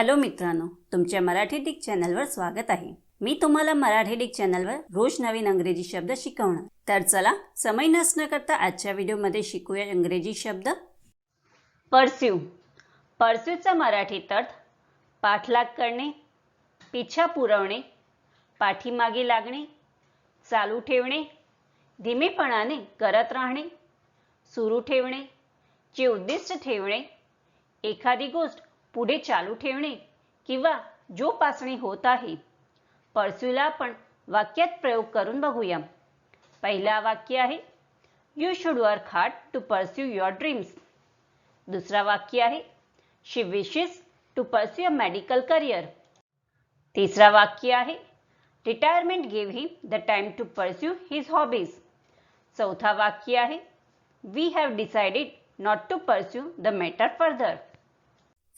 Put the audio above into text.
Hello मित्रांनो तुमच्या Marathi Dick चॅनलवर स्वागत आहे. मी तुम्हाला मराठी डिक चॅनलवर रोज नवीन अंग्रेजी शब्द शिकवणार. तर चला समय नसणं करता आजच्या व्हिडिओमध्ये शिकूया इंग्रजी शब्द. परस्यू परस्यूचा मराठीत अर्थ पाठलाग करणे पिछा पुरवणे पाठीमागे लागणे चालू ठेवणे धीमेपणाने करत राहणे सुरू ठेवणे चे उद्दिष्ट ठेवणे एखादी गोष्ट पुढे चालू ठेवणे किंवा जोपासणी होत आहे. परसूला आपण वाक्यात प्रयोग करून बघूया पहिला वाक्य आहे you should work hard to pursue your dreams दुसरा वाक्य आहे she wishes to pursue a medical career तिसरा वाक्य आहे retirement gave him the time to pursue his hobbies चौथा वाक्य आहे we have decided not to pursue the matter further